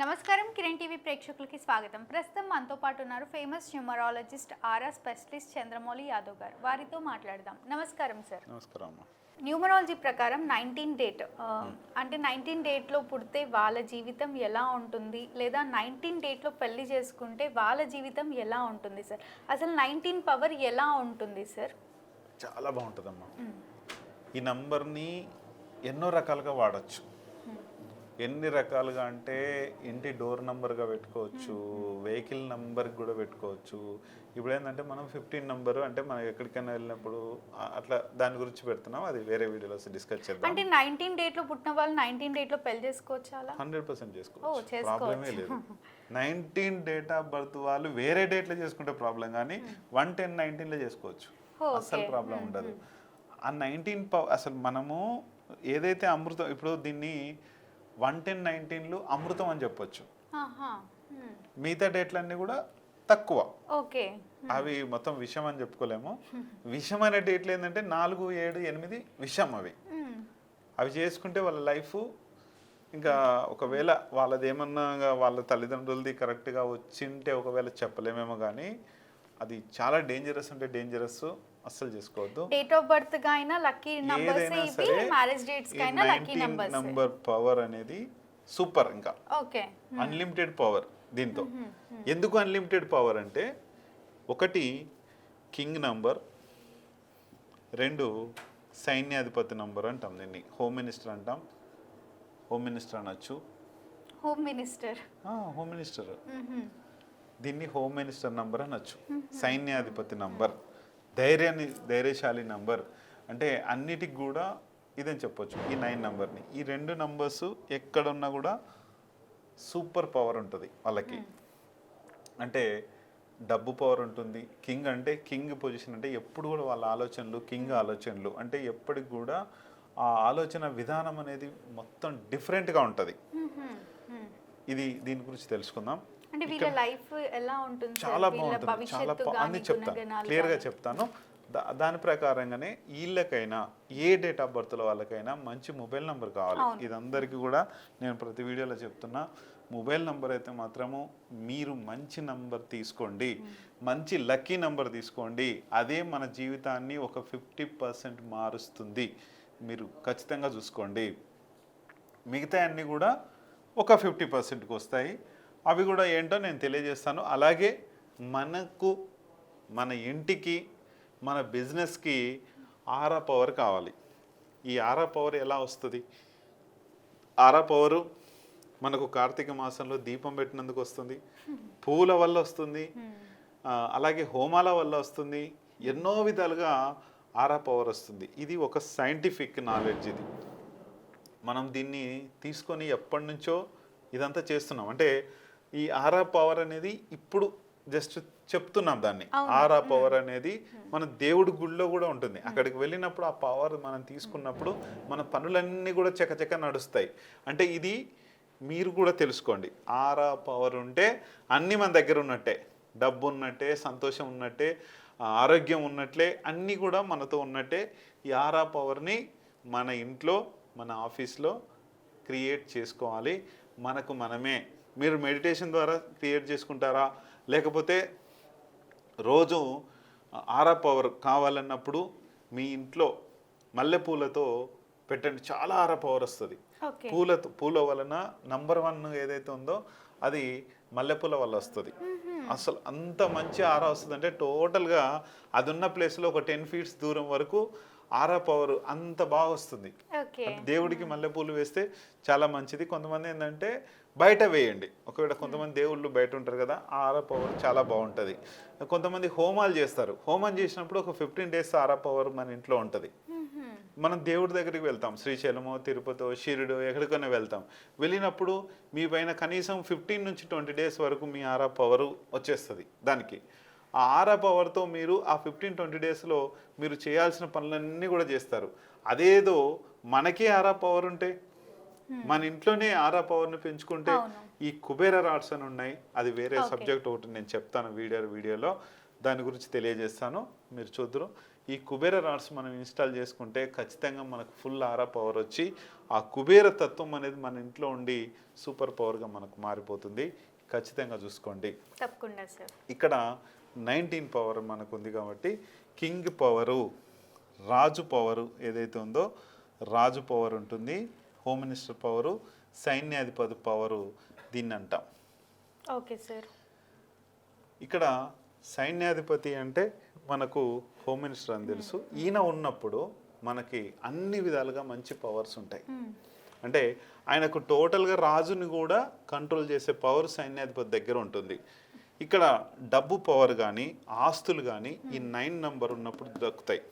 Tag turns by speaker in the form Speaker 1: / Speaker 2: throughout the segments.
Speaker 1: నమస్కారం కిరణ్ టీవీ ప్రేక్షకులకి స్వాగతం. ప్రస్తుతం మనతో పాటు ఉన్నారు famous numerologist RR specialist Chandramouli Yadav garu. వారితో మాట్లాడదాం. నమస్కారం సార్
Speaker 2: నమస్కారం
Speaker 1: న్యూమరాలజీ ప్రకారం నైన్టీన్ డేట్ అంటే నైన్టీన్ డేట్లో పుడితే వాళ్ళ జీవితం ఎలా ఉంటుంది? లేదా నైన్టీన్ డేట్లో పెళ్ళి చేసుకుంటే వాళ్ళ జీవితం ఎలా ఉంటుంది సార్ అసలు నైన్టీన్ పవర్ ఎలా ఉంటుంది సార్
Speaker 2: చాలా బాగుంటుందమ్మా. ఈ నంబర్ని ఎన్నో రకాలుగా వాడచ్చు. ఎన్ని రకాలుగా అంటే ఇంటి డోర్ నంబర్గా పెట్టుకోవచ్చు వెహికల్ నంబర్ కూడా పెట్టుకోవచ్చు. ఇప్పుడు ఏంటంటే మనం ఫిఫ్టీన్ నంబర్ అంటే మనం ఎక్కడికైనా వెళ్ళినప్పుడు అట్లా దాని గురించి పెడుతున్నాం. అది వేరే వీడియోలో డిస్కస్ చేద్దాం.
Speaker 1: అంటే నైన్టీన్ డేట్లో పుట్టిన వాళ్ళు నైన్టీన్ డేట్లో పెళ్ళి చేసుకోవచ్చా అలా?
Speaker 2: హండ్రెడ్ పర్సెంట్ చేసుకోవచ్చు. ప్రాబ్లమే లేదు. నైన్టీన్ డేట్ ఆఫ్ బర్త్ వాళ్ళు వేరే డేట్లో చేసుకుంటే ప్రాబ్లం కానీ వన్ టెన్ నైన్టీన్లో చేసుకోవచ్చు. అసలు. ప్రాబ్లం ఉండదు. ఆ నైన్టీన్ అసలు మనము ఏదైతే అమృతం ఇప్పుడు దీన్ని వన్ టెన్ నైన్టీన్లు అమృతం అని చెప్పొచ్చు. మిగతా డేట్లన్నీ కూడా తక్కువ.
Speaker 1: ఓకే
Speaker 2: అవి మొత్తం విషం అని చెప్పుకోలేము. విషం అనే డేట్లు ఏంటంటే నాలుగు ఏడు ఎనిమిది విషం అవి. అవి చేసుకుంటే వాళ్ళ లైఫ్ ఇంకా ఒకవేళ వాళ్ళది ఏమన్నా వాళ్ళ తల్లిదండ్రులది కరెక్ట్గా వచ్చింటే ఒకవేళ చెప్పలేమేమో కానీ అది చాలా డేంజరస్ అంటే డేంజరస్ అస్సలు చేసుకోవద్దు.
Speaker 1: డేట్ ఆఫ్ బర్త్ అయినా లక్కీ నంబర్స్ ఇవి మ్యారేజ్ డేట్స్ అయినా లక్కీ నంబర్స్
Speaker 2: నంబర్ పవర్ అనేది సూపర్ ఇంకా.
Speaker 1: ఓకే
Speaker 2: అన్లిమిటెడ్ పవర్ దీంతో. ఎందుకు అన్లిమిటెడ్ పవర్ అంటే ఒకటి కింగ్ నంబర్ రెండు సైన్యాధిపతి నంబర్ అంటాం దీన్ని. హోమ్ మినిస్టర్ అంటాం. హోమ్ మినిస్టర్ అనొచ్చు.
Speaker 1: హోమ్ మినిస్టర్
Speaker 2: హోమ్ మినిస్టర్ దీన్ని హోమ్ మినిస్టర్ నంబర్ అనొచ్చు. సైన్యాధిపతి నంబర్ ధైర్యాన్ని ధైర్యశాలి నంబర్ అంటే అన్నిటికి కూడా ఇదని చెప్పొచ్చు ఈ నైన్ నంబర్ని. ఈ రెండు నంబర్స్ ఎక్కడున్నా కూడా సూపర్ పవర్ ఉంటుంది వాళ్ళకి. అంటే డబ్బు పవర్ ఉంటుంది. కింగ్ అంటే కింగ్ పొజిషన్ అంటే ఎప్పుడు కూడా వాళ్ళ ఆలోచనలు కింగ్ ఆలోచనలు అంటే ఎప్పటికి కూడా ఆ ఆలోచన విధానం అనేది మొత్తం డిఫరెంట్గా ఉంటుంది. ఇది దీని గురించి తెలుసుకుందాం.
Speaker 1: అంటే వీళ్ళ లైఫ్ ఎలా ఉంటుంది?
Speaker 2: చాలా బాగుంటుంది చాలా అన్ని చెప్తాను క్లియర్గా. చెప్తాను దా- దాని ప్రకారంగానే వీళ్ళకైనా ఏ డేట్ ఆఫ్ బర్త్లో వాళ్ళకైనా మంచి మొబైల్ నెంబర్ కావాలి
Speaker 1: అవును.
Speaker 2: ఇది అందరికీ కూడా నేను ప్రతి వీడియోలో చెప్తున్నా మొబైల్ నెంబర్ అయితే మాత్రము మీరు మంచి నంబర్ తీసుకోండి మంచి లక్కీ నంబర్ తీసుకోండి అదే మన జీవితాన్ని ఒక ఫిఫ్టీ పర్సెంట్ మారుస్తుంది మీరు ఖచ్చితంగా చూసుకోండి మిగతా అన్నీ కూడా ఒక ఫిఫ్టీ పర్సెంట్కి వస్తాయి అవి కూడా ఏంటో నేను తెలియజేస్తాను. అలాగే మనకు మన ఇంటికి మన బిజినెస్కి ఆరా పవర్ కావాలి. ఈ ఆరా పవర్ ఎలా వస్తుంది? ఆరా పవరు మనకు కార్తీక మాసంలో దీపం పెట్టినందుకు వస్తుంది. పూల వల్ల వస్తుంది. అలాగే హోమాల వల్ల వస్తుంది. ఎన్నో విధాలుగా ఆరా పవర్ వస్తుంది. ఇది ఒక సైంటిఫిక్ నాలెడ్జ్ ఇది. మనం దీన్ని తీసుకొని ఎప్పటి నుంచో ఇదంతా చేస్తున్నాం. అంటే ఈ ఆరా పవర్ అనేది ఇప్పుడు జస్ట్ చెప్తున్నాం దాన్ని. ఆరా పవర్ అనేది మన దేవుడి గుళ్ళో కూడా ఉంటుంది. అక్కడికి వెళ్ళినప్పుడు ఆ పవర్ మనం తీసుకున్నప్పుడు మన పనులన్నీ కూడా చకచక నడుస్తాయి. అంటే ఇది మీరు కూడా తెలుసుకోండి. ఆరా పవర్ ఉంటే అన్నీ మన దగ్గర ఉన్నట్టే. డబ్బు ఉన్నట్టే సంతోషం ఉన్నట్టే ఆరోగ్యం ఉన్నట్లే అన్నీ కూడా మనతో ఉన్నట్టే ఈ ఆరా పవర్ని మన ఇంట్లో మన ఆఫీస్లో క్రియేట్ చేసుకోవాలి. మనకు మనమే మీరు మెడిటేషన్ ద్వారా క్రియేట్ చేసుకుంటారా? లేకపోతే రోజు ఆరా పవర్ కావాలన్నప్పుడు మీ ఇంట్లో మల్లెపూలతో పెట్టండి. చాలా ఆరా పవర్ వస్తుంది.
Speaker 1: ఓకే.
Speaker 2: పూల పూల వలన నంబర్ వన్ ఏదైతే ఉందో అది మల్లెపూల వల్ల వస్తుంది. అసలు అంత మంచి ఆరా వస్తుంది అంటే టోటల్గా అది ఉన్న ప్లేస్లో ఒక టెన్ ఫీట్స్ దూరం వరకు ఆరా పవర్ అంత బాగా వస్తుంది. దేవుడికి మల్లెపూలు వేస్తే చాలా మంచిది. కొంతమంది ఏంటంటే బయట వేయండి. ఒకవేళ కొంతమంది దేవుళ్ళు బయట ఉంటారు కదా ఆ ఆరా పవర్ చాలా బాగుంటుంది. కొంతమంది హోమాలు చేస్తారు. హోమం చేసినప్పుడు ఒక ఫిఫ్టీన్ డేస్ ఆరా పవర్ మన ఇంట్లో ఉంటుంది. మనం దేవుడి దగ్గరికి వెళ్తాం. శ్రీశైలమో తిరుపతో షిరుడు ఎక్కడికైనా వెళ్తాం. వెళ్ళినప్పుడు మీ పైన కనీసం ఫిఫ్టీన్ నుంచి ట్వంటీ డేస్ వరకు మీ ఆరా పవర్ వచ్చేస్తుంది దానికి. ఆ ఆరా పవర్తో మీరు ఆ ఫిఫ్టీన్ ట్వంటీ డేస్లో మీరు చేయాల్సిన పనులన్నీ కూడా చేస్తారు. అదేదో మనకే ఆరా పవర్ ఉంటే మన ఇంట్లోనే ఆరా పవర్ని పెంచుకుంటే. ఈ కుబేర రాడ్స్ అని ఉన్నాయి. అది వేరే సబ్జెక్ట్ ఒకటి నేను చెప్తాను వీడియో వీడియోలో. దాని గురించి తెలియజేస్తాను. మీరు చూద్దరు. ఈ కుబేర రాడ్స్ మనం ఇన్స్టాల్ చేసుకుంటే ఖచ్చితంగా మనకు ఫుల్ ఆరా పవర్ వచ్చి ఆ కుబేర తత్వం అనేది మన ఇంట్లో ఉండి సూపర్ పవర్గా మనకు మారిపోతుంది. ఖచ్చితంగా చూసుకోండి.
Speaker 1: తప్పకుండా సార్
Speaker 2: ఇక్కడ నైన్టీన్ పవర్ మనకు ఉంది కాబట్టి కింగ్ పవరు రాజు పవరు ఏదైతే ఉందో రాజు పవర్ ఉంటుంది. హోమ్ మినిస్టర్ పవరు సైన్యాధిపతి పవరు దీన్ని అంటాం
Speaker 1: ఓకే సార్
Speaker 2: ఇక్కడ సైన్యాధిపతి అంటే మనకు హోమ్ మినిస్టర్ అని తెలుసు. ఈయన ఉన్నప్పుడు మనకి అన్ని విధాలుగా మంచి పవర్స్ ఉంటాయి. అంటే ఆయనకు టోటల్గా రాజుని కూడా కంట్రోల్ చేసే పవర్ సైన్యాధిపతి దగ్గర ఉంటుంది. ఇక్కడ డబ్బు పవర్ కానీ ఆస్తులు కానీ ఈ నైన్ నంబర్ ఉన్నప్పుడు దక్కుతాయి.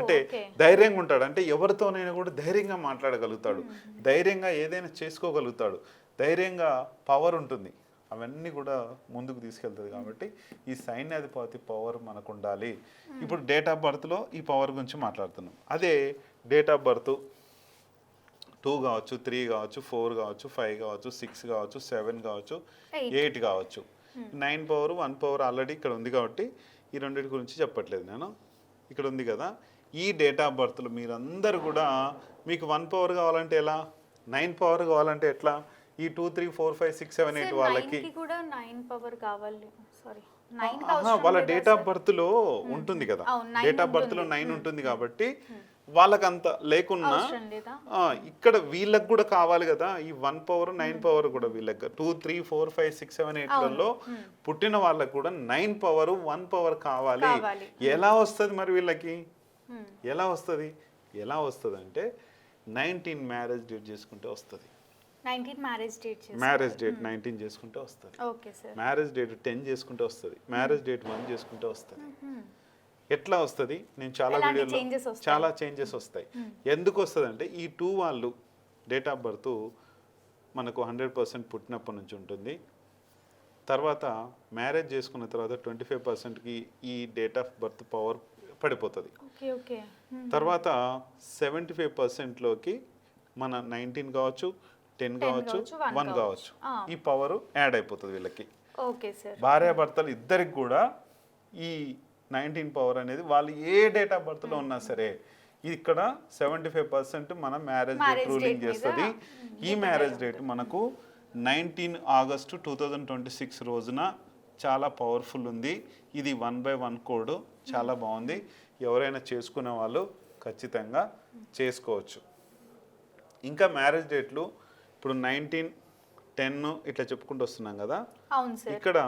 Speaker 2: అంటే. ధైర్యంగా ఉంటాడు అంటే ఎవరితోనైనా కూడా ధైర్యంగా మాట్లాడగలుగుతాడు. ధైర్యంగా ఏదైనా చేసుకోగలుగుతాడు. ధైర్యంగా పవర్ ఉంటుంది. అవన్నీ కూడా ముందుకు తీసుకెళ్తుంది కాబట్టి ఈ సైన్యాధిపతి పవర్ మనకు ఉండాలి ఇప్పుడు డేట్ ఆఫ్ బర్త్లో ఈ పవర్ గురించి మాట్లాడుతున్నాం. అదే డేట్ ఆఫ్ బర్త్ టూ కావచ్చు త్రీ కావచ్చు ఫోర్ కావచ్చు ఫైవ్ కావచ్చు సిక్స్ కావచ్చు సెవెన్ కావచ్చు. ఎయిట్ కావచ్చు. Nine power one power already ఇక్కడ ఉంది కాబట్టి ఈ రెండింటి గురించి చెప్పట్లేదు నేను. ఇక్కడ ఉంది కదా. ఈ డేట్ ఆఫ్ బర్త్లో మీరందరూ కూడా మీకు వన్ పవర్ కావాలంటే ఎలా? నైన్ పవర్ కావాలంటే ఎట్లా? ఈ two three four five six seven eight వాళ్ళకి
Speaker 1: కూడా నైన్ పవర్ కావాలి. సారీ
Speaker 2: వాళ్ళ డేట్ ఆఫ్ బర్త్లో ఉంటుంది కదా. Date of
Speaker 1: బర్త్లో.
Speaker 2: నైన్ ఉంటుంది కాబట్టి వాళ్ళకంత లేకున్నా ఇక్కడ వీళ్ళకి కూడా కావాలి కదా. ఈ వన్ పవర్ నైన్ పవర్ కూడా వీళ్ళకి. Two three four five six seven ఎయిట్లలో పుట్టిన వాళ్ళకి కూడా నైన్ పవర్ వన్ పవర్ కావాలి. ఎలా వస్తుంది మరి వీళ్ళకి. ఎలా వస్తుంది? ఎలా వస్తుంది అంటే నైన్టీన్ మ్యారేజ్ డేట్ చేసుకుంటే వస్తుంది.
Speaker 1: Marriage date
Speaker 2: marriage date nineteen చేసుకుంటే వస్తుంది. మ్యారేజ్ డేట్ టెన్ చేసుకుంటే వస్తుంది. మ్యారేజ్ డేట్ వన్ చేసుకుంటే వస్తుంది. ఎట్లా వస్తుంది? నేను చాలా వీడియోలో? చాలా చేంజెస్ వస్తాయి. ఎందుకు వస్తుంది అంటే ఈ టూ వాళ్ళు డేట్ ఆఫ్ బర్త్ మనకు హండ్రెడ్ పర్సెంట్ పుట్టినప్పటి నుంచి ఉంటుంది. తర్వాత మ్యారేజ్ చేసుకున్న తర్వాత ట్వంటీ ఫైవ్ పర్సెంట్కి ఈ డేట్ ఆఫ్ బర్త్ పవర్ పడిపోతుంది. తర్వాత సెవెంటీ ఫైవ్ పర్సెంట్లోకి మన నైన్టీన్ కావచ్చు టెన్ కావచ్చు వన్
Speaker 1: కావచ్చు.
Speaker 2: ఈ పవర్ యాడ్ అయిపోతుంది వీళ్ళకి.
Speaker 1: Okay sir.
Speaker 2: భార్యాభర్తలు ఇద్దరికి కూడా ఈ నైన్టీన్ పవర్ అనేది వాళ్ళు ఏ డేట్ ఆఫ్ బర్త్లో ఉన్నా సరే ఇక్కడ సెవెంటీ ఫైవ్ పర్సెంట్ మన మ్యారేజ్ డేట్ రూలింగ్ చేస్తుంది. ఈ మ్యారేజ్ డేట్ మనకు nineteen August two thousand twenty six రోజున చాలా పవర్ఫుల్ ఉంది. ఇది వన్ బై వన్ కోడ్ చాలా బాగుంది. ఎవరైనా చేసుకునే వాళ్ళు ఖచ్చితంగా చేసుకోవచ్చు. ఇంకా మ్యారేజ్ డేట్లు ఇప్పుడు నైన్టీన్ టెన్ ఇట్లా చెప్పుకుంటూ వస్తున్నాం కదా? ఇక్కడ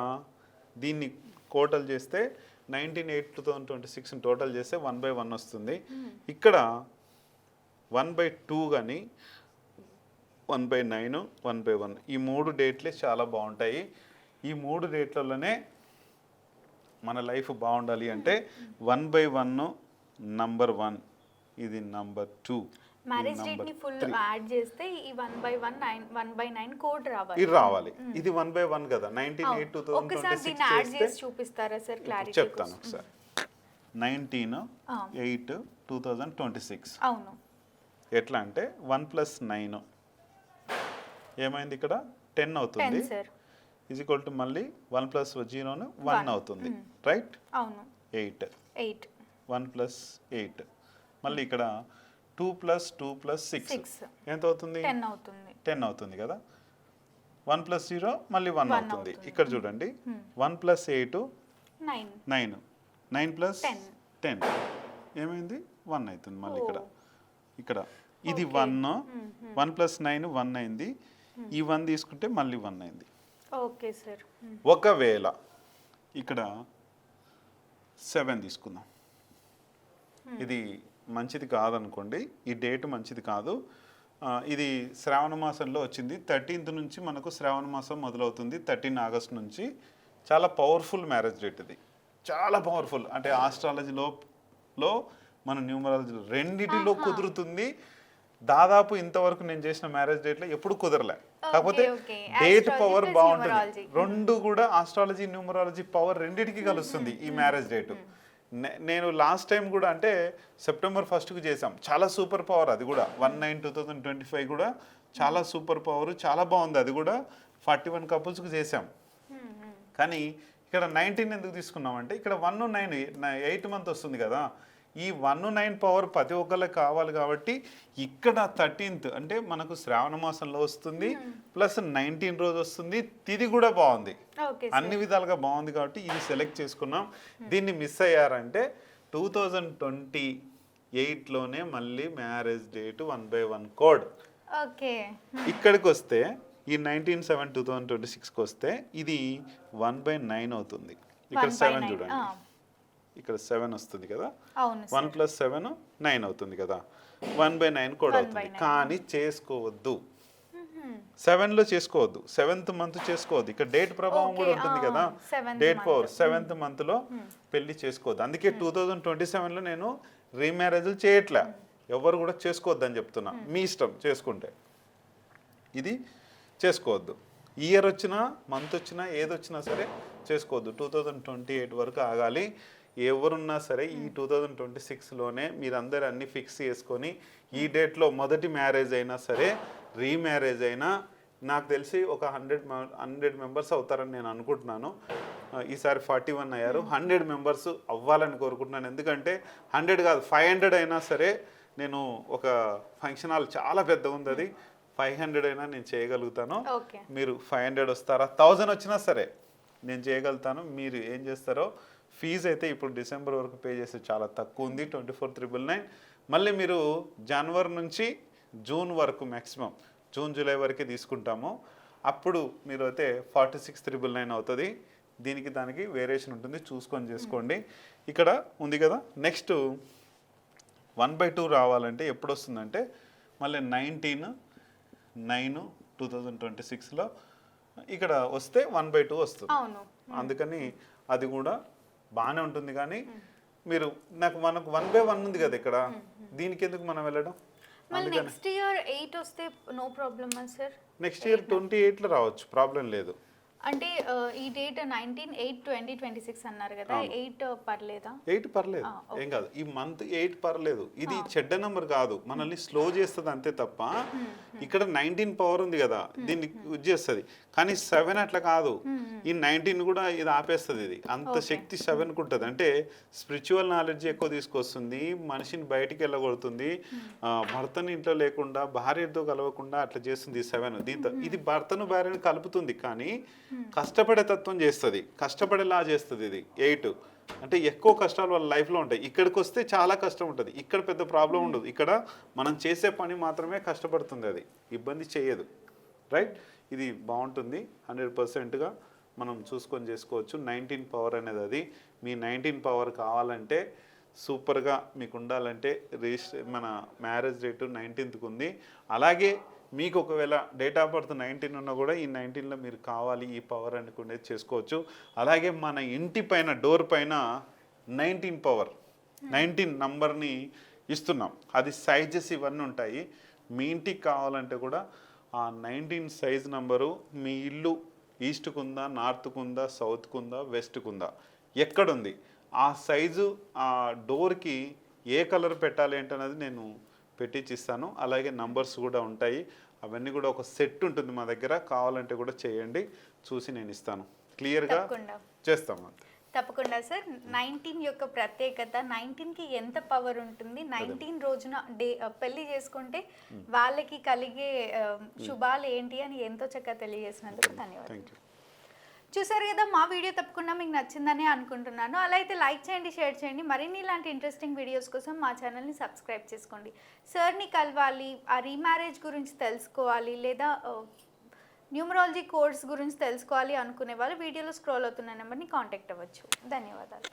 Speaker 2: దీన్ని టోటల్ చేస్తే nineteen eight two thousand twenty six total చేస్తే వన్ బై వన్ వస్తుంది. ఇక్కడ వన్ బై టూ కానీ one by nine one by one ఈ మూడు డేట్లే చాలా బాగుంటాయి. ఈ మూడు డేట్లలోనే మన లైఫ్ బాగుండాలి అంటే one by one number one. ఇది నంబర్ టూ.
Speaker 1: మ్యారేజ్ డేట్ని ఫుల్ యాడ్ చేస్తే ఈ by one nine one by nine code రావాలి.
Speaker 2: ఇది రావాలి. ఇది వన్ బై వన్ కదా. నైన్టీన్ ఎయిట్ టూ థౌసండ్
Speaker 1: ఒక్కసారి
Speaker 2: ట్వంటీ
Speaker 1: దీన్ని యాడ్ చేసి చూపిస్తారా సార్ క్లారిటీ
Speaker 2: చెప్తాను ఒకసారి. నైన్టీన్
Speaker 1: ఆ.
Speaker 2: Eight two thousand twenty six.
Speaker 1: అవును.
Speaker 2: ఎట్లా అంటే వన్ ప్లస్ నైన్. ఏమైంది ఇక్కడ? టెన్ అవుతుంది.
Speaker 1: Ten sir.
Speaker 2: Is equal to మళ్ళీ వన్ ప్లస్ జీరోను వన్. అవుతుంది. రైట్?
Speaker 1: అవును.
Speaker 2: Eight.
Speaker 1: Eight.
Speaker 2: One plus eight. మళ్ళీ ఇక్కడ two plus two plus six. ఎంత అవుతుంది?
Speaker 1: టెన్ అవుతుంది.
Speaker 2: కదా? వన్ ప్లస్ జీరో మళ్ళీ వన్ అవుతుంది. ఇక్కడ చూడండి. One plus eight
Speaker 1: nine.
Speaker 2: Nine. Nine plus. Ten. ఏమైంది? వన్ అవుతుంది మళ్ళీ ఇక్కడ. ఇక్కడ. ఇది. One. One plus nine one అయింది. ఈ వన్ తీసుకుంటే మళ్ళీ వన్ అయింది.
Speaker 1: Okay sir.
Speaker 2: ఒకవేళ ఇక్కడ సెవెన్ తీసుకుందాం. ఇది మంచిది కాదనుకోండి ఈ డేట్ మంచిది కాదు. ఇది శ్రావణ మాసంలో వచ్చింది. థర్టీన్త్ నుంచి మనకు శ్రావణ మాసం మొదలవుతుంది. థర్టీన్ ఆగస్ట్ నుంచి. చాలా పవర్ఫుల్ మ్యారేజ్ డేట్ ఇది. చాలా పవర్ఫుల్. అంటే ఆస్ట్రాలజీలో లో మన న్యూమరాలజీలో రెండిటిలో కుదురుతుంది. దాదాపు ఇంతవరకు నేను చేసిన మ్యారేజ్ డేట్లో ఎప్పుడు కుదరలే. కాకపోతే. డేట్ పవర్ బాగుంటుంది.
Speaker 1: numerology.
Speaker 2: రెండు కూడా ఆస్ట్రాలజీ న్యూమరాలజీ పవర్ రెండిటికి కలుస్తుంది ఈ మ్యారేజ్ డేట్ నేను లాస్ట్ టైం కూడా అంటే సెప్టెంబర్ ఫస్ట్కి చేసాం చాలా సూపర్ పవర్ అది కూడా. One nine two thousand twenty five కూడా చాలా సూపర్ పవర్ చాలా బాగుంది అది కూడా. ఫార్టీ వన్ కపుల్స్కి చేసాం కానీ ఇక్కడ నైన్టీన్ ఎందుకు తీసుకున్నామంటే ఇక్కడ వన్ నైన్ ఎయిట్ మంత్ వస్తుంది కదా. ఈ వన్ నైన్ పవర్ ప్రతి ఒక్కరికి కావాలి కాబట్టి ఇక్కడ థర్టీన్త్ అంటే మనకు శ్రావణ మాసంలో వస్తుంది. ప్లస్ నైన్టీన్ రోజు వస్తుంది. తిది కూడా బాగుంది. అన్ని విధాలుగా బాగుంది కాబట్టి ఇది సెలెక్ట్ చేసుకున్నాం. దీన్ని మిస్ అయ్యారంటే టూ థౌజండ్ ట్వంటీ ఎయిట్లోనే మళ్ళీ marriage date one by one code
Speaker 1: okay
Speaker 2: ఇక్కడికి వస్తే ఈ nineteen seven two thousand twenty సిక్స్కి వస్తే ఇది వన్ బై నైన్ అవుతుంది. ఇక్కడ సెవెన్. చూడండి.
Speaker 1: ఆ.
Speaker 2: ఇక్కడ సెవెన్ వస్తుంది కదా? వన్ ప్లస్ సెవెన్ నైన్ అవుతుంది కదా? వన్ బై నైన్ కూడా అవుతుంది. కానీ చేసుకోవద్దు. సెవెన్లో చేసుకోవద్దు. సెవెంత్ మంత్ చేసుకోవద్దు. ఇక్కడ డేట్ ప్రభావం కూడా ఉంటుంది కదా? డేట్. పవర్ సెవెంత్ మంత్లో పెళ్ళి చేసుకోవద్దు. అందుకే టూ థౌజండ్ ట్వంటీ సెవెన్లో నేను రీమ్యారేజ్లు చేయట్లే. ఎవరు కూడా చేసుకోవద్దు అని చెప్తున్నా మీ ఇష్టం చేసుకుంటే. ఇది చేసుకోవద్దు. ఇయర్ వచ్చినా మంత్ వచ్చినా ఏది వచ్చినా సరే చేసుకోవద్దు. టూ థౌజండ్ ట్వంటీ ఎయిట్ వరకు ఆగాలి. ఎవరున్నా సరే ఈ టూ థౌజండ్ ట్వంటీ సిక్స్లోనే మీరందరూ అన్ని ఫిక్స్ చేసుకొని ఈ డేట్లో మొదటి మ్యారేజ్ అయినా సరే రీమ్యారేజ్ అయినా నాకు తెలిసి ఒక హండ్రెడ్ హండ్రెడ్ మెంబర్స్ అవుతారని నేను అనుకుంటున్నాను. ఈసారి ఫార్టీ వన్ అయ్యారు హండ్రెడ్ మెంబర్స్ అవ్వాలని కోరుకుంటున్నాను. ఎందుకంటే హండ్రెడ్ కాదు ఫైవ్ హండ్రెడ్ అయినా సరే నేను ఒక ఫంక్షన్ హాల్ చాలా పెద్ద ఉంది అది. ఫైవ్ హండ్రెడ్ అయినా నేను చేయగలుగుతాను. మీరు ఫైవ్ హండ్రెడ్ వస్తారా? థౌజండ్ వచ్చినా సరే నేను చేయగలుగుతాను. మీరు ఏం చేస్తారో ఫీజు అయితే ఇప్పుడు డిసెంబర్ వరకు పే చేస్తే చాలా తక్కువ ఉంది ట్వంటీ ఫోర్ త్రిబుల్ నైన్. మళ్ళీ మీరు జనవరి నుంచి జూన్ వరకు మ్యాక్సిమం జూన్ జూలై వరకే తీసుకుంటాము. అప్పుడు మీరు అయితే ఫార్టీ సిక్స్ త్రిబుల్ నైన్ అవుతుంది. దీనికి దానికి వేరియేషన్ ఉంటుంది చూసుకొని చేసుకోండి. ఇక్కడ ఉంది కదా నెక్స్ట్ వన్ బై టూ రావాలంటే ఎప్పుడు వస్తుందంటే మళ్ళీ nineteen nine two thousand twenty సిక్స్లో ఇక్కడ వస్తే వన్ బై టూ వస్తుంది. అందుకని అది కూడా బాగానే ఉంటుంది కానీ మీరు నాకు మనకు వన్ బై వన్ ఉంది కదా ఇక్కడ దీనికి ఎందుకు మనం వెళ్ళడం?
Speaker 1: నెక్స్ట్ ఇయర్ ఎయిట్ వస్తే నో ప్రాబ్లమా సార్
Speaker 2: నెక్స్ట్ ఇయర్ ట్వంటీ ఎయిట్లో రావచ్చు ప్రాబ్లం లేదు.
Speaker 1: అంటే ఈ date nineteen eight twenty twenty six అన్నారు కదా ఎయిట్ పర్లేదా?
Speaker 2: ఎయిట్ పర్లేదు. ఏం కాదు. ఈ మంత్ ఎయిట్ పర్లేదు. ఇది చెడ్డ నెంబర్ కాదు. మనల్ని స్లో చేస్తుంది అంతే తప్ప ఇక్కడ నైన్టీన్ పవర్ ఉంది కదా దీన్ని యూజ్ చేస్తుంది. కానీ సెవెన్ అట్లా కాదు. ఈ నైన్టీన్ కూడా ఇది ఆపేస్తుంది ఇది. అంత శక్తి సెవెన్ ఉంటుంది. అంటే స్పిరిచువల్ నాలెడ్జ్ ఎక్కువ తీసుకొస్తుంది మనిషిని బయటికి వెళ్ళగొడుతుంది. భర్తని ఇంట్లో లేకుండా భార్యతో కలవకుండా అట్లా చేస్తుంది సెవెన్. దీంతో ఇది భర్తను భార్యను కలుపుతుంది. కానీ కష్టపడే తత్వం చేస్తుంది. కష్టపడేలా చేస్తుంది ఇది. ఎయిట్ అంటే ఎక్కువ కష్టాలు వాళ్ళ లైఫ్లో ఉంటాయి. ఇక్కడికి వస్తే చాలా కష్టం ఉంటుంది. ఇక్కడ పెద్ద ప్రాబ్లం ఉండదు. ఇక్కడ మనం చేసే పని మాత్రమే కష్టపడుతుంది అది. ఇబ్బంది చేయదు. రైట్ ఇది బాగుంటుంది. హండ్రెడ్ పర్సెంట్గా మనం చూసుకొని చేసుకోవచ్చు. నైన్టీన్ పవర్ అనేది అది. మీ నైన్టీన్ పవర్ కావాలంటే సూపర్గా మీకు ఉండాలంటే రిజిస్టర్ మన మ్యారేజ్ డేట్ నైన్టీన్త్కి ఉంది. అలాగే మీకు ఒకవేళ డేట్ ఆఫ్ బర్త్ నైన్టీన్ ఉన్నా కూడా ఈ నైన్టీన్లో మీరు కావాలి ఈ పవర్ అనుకునేది చేసుకోవచ్చు. అలాగే మన ఇంటి పైన డోర్ పైన నైన్టీన్ పవర్ నైన్టీన్ నంబర్ని ఇస్తున్నాం. అది సైజెస్ ఇవన్నీ ఉంటాయి. మీ ఇంటికి కావాలంటే కూడా ఆ నైన్టీన్ సైజ్ నంబరు మీ ఇల్లు ఈస్ట్కు ఉందా నార్త్కు ఉందా సౌత్కు ఉందా వెస్ట్కు ఉందా ఎక్కడుంది? ఆ సైజు ఆ డోర్కి ఏ కలర్ పెట్టాలి ఏంటనేది నేను పెట్టించిస్తాను అలాగే నంబర్స్ కూడా ఉంటాయి. అవన్నీ కూడా ఒక సెట్ ఉంటుంది మా దగ్గర. కావాలంటే కూడా చేయండి. చూసి నేను ఇస్తాను. క్లియర్గా
Speaker 1: తప్పకుండా.
Speaker 2: చేస్తాం
Speaker 1: తప్పకుండా సార్. నైన్టీన్ యొక్క ప్రత్యేకత నైన్టీన్కి ఎంత పవర్ ఉంటుంది? నైన్టీన్ రోజున డే పెళ్ళి చేసుకుంటే వాళ్ళకి కలిగే శుభాలు ఏంటి అని ఎంతో చక్కగా తెలియజేసినందుకు ధన్యవాదాలు. చూసారు కదా మా వీడియో తప్పకుండా మీకు నచ్చిందని అనుకుంటున్నాను. అలా అయితే లైక్ చేయండి షేర్ చేయండి. మరిన్ని ఇలాంటి ఇంట్రెస్టింగ్ వీడియోస్ కోసం మా ఛానల్ని సబ్స్క్రైబ్ చేసుకోండి. సార్ని కలవాలి ఆ రీమ్యారేజ్ గురించి తెలుసుకోవాలి లేదా న్యూమరాలజీ కోర్స్ గురించి తెలుసుకోవాలి అనుకునే వాళ్ళు వీడియోలో స్క్రోల్ అవుతున్న నెంబర్ని కాంటాక్ట్ అవ్వచ్చు. ధన్యవాదాలు.